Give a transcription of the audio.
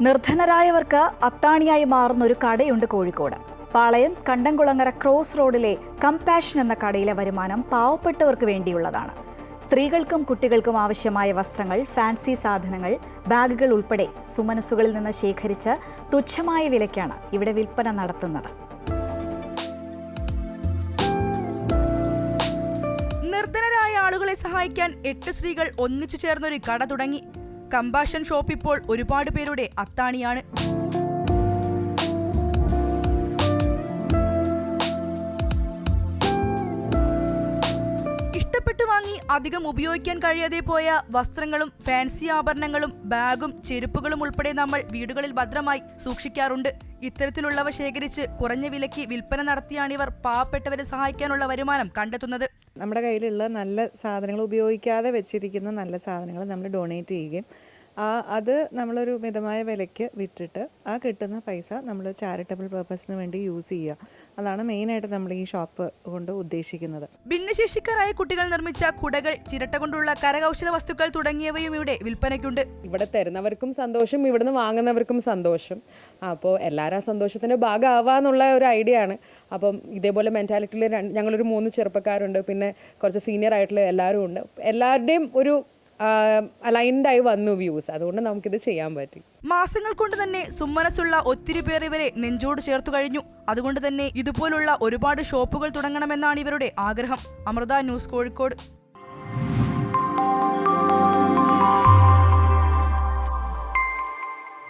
നിർധനരായവർക്ക് അത്താണിയായി മാറുന്ന ഒരു കടയുണ്ട് കോഴിക്കോട്. പാളയം കണ്ടംകുളങ്ങര ക്രോസ് റോഡിലെ കമ്പാഷൻ എന്ന കടയിലെ വരുമാനം പാവപ്പെട്ടവർക്ക് വേണ്ടിയുള്ളതാണ്. സ്ത്രീകൾക്കും കുട്ടികൾക്കും ആവശ്യമായ വസ്ത്രങ്ങൾ ഫാൻസി സാധനങ്ങൾ ബാഗുകൾ ഉൾപ്പെടെ സുമനസുകളിൽ നിന്ന് ശേഖരിച്ച് തുച്ഛമായ വിലയ്ക്കാണ് ഇവിടെ വിൽപ്പന നടത്തുന്നത്. നിർധനരായ ആളുകളെ സഹായിക്കാൻ എട്ട് സ്ത്രീകൾ ഒന്നിച്ചു ചേർന്നൊരു കട തുടങ്ങി. കമ്പാഷൻ ഷോപ്പ് ഇപ്പോൾ ഒരുപാട് പേരുടെ അത്താണിയാണ്. ഇഷ്ടപ്പെട്ടു വാങ്ങി അധികം ഉപയോഗിക്കാൻ കഴിയാതെ പോയ വസ്ത്രങ്ങളും ഫാൻസി ആഭരണങ്ങളും ബാഗും ചെരുപ്പുകളും ഉൾപ്പെടെ നമ്മൾ വീടുകളിൽ ഭദ്രമായി സൂക്ഷിക്കാറുണ്ട്. ഇത്തരത്തിലുള്ളവ ശേഖരിച്ച് കുറഞ്ഞ വിലയ്ക്ക് വിൽപ്പന നടത്തിയാണ് ഇവർ പാവപ്പെട്ടവരെ സഹായിക്കാനുള്ള വരുമാനം കണ്ടെത്തുന്നത്. നമ്മുടെ കയ്യിലുള്ള നല്ല സാധനങ്ങൾ ഉപയോഗിക്കാതെ വെച്ചിരിക്കുന്ന നല്ല സാധനങ്ങൾ നമ്മൾ ഡൊണേറ്റ് ചെയ്യുകയും ആ അത് നമ്മളൊരു മിതമായ വിലയ്ക്ക് വിറ്റിട്ട് ആ കിട്ടുന്ന പൈസ നമ്മൾ ചാരിറ്റബിൾ പർപ്പസിന് വേണ്ടി യൂസ് ചെയ്യുക. അതാണ് മെയിനായിട്ട് നമ്മൾ ഈ ഷോപ്പ് കൊണ്ട് ഉദ്ദേശിക്കുന്നത്. ഭിന്നശേഷിക്കാരായ കുട്ടികൾ നിർമ്മിച്ച കുടകൾ ചിരട്ട കൊണ്ടുള്ള കരകൗശല വസ്തുക്കൾ തുടങ്ങിയവയും ഇവിടെ വിൽപ്പനയ്ക്കുണ്ട്. ഇവിടെ തരുന്നവർക്കും സന്തോഷം ഇവിടുന്ന് വാങ്ങുന്നവർക്കും സന്തോഷം. അപ്പോൾ എല്ലാവരും ആ സന്തോഷത്തിന്റെ ഭാഗമാവാന്നുള്ള ഒരു ഐഡിയ ആണ്. അപ്പം ഇതേപോലെ മെന്റാലിറ്റിയിൽ ഞങ്ങളൊരു മൂന്ന് ചെറുപ്പക്കാരുണ്ട്. പിന്നെ കുറച്ച് സീനിയർ ആയിട്ടുള്ള എല്ലാവരും ഉണ്ട്. എല്ലാവരുടെയും ഒരു അലൈൻഡായി വന്നു വ്യൂസ് അതുകൊണ്ട് നമുക്കിത് ചെയ്യാൻ പറ്റി. മാസങ്ങൾ കൊണ്ട് തന്നെ സുമ്മനസ്സുള്ള ഒത്തിരി പേർ ഇവരെ നെഞ്ചോട് ചേർത്തു കഴിഞ്ഞു. അതുകൊണ്ട് തന്നെ ഇതുപോലുള്ള ഒരുപാട് ഷോപ്പുകൾ തുടങ്ങണമെന്നാണ് ഇവരുടെ ആഗ്രഹം. അമൃത ന്യൂസ് കോഴിക്കോട്.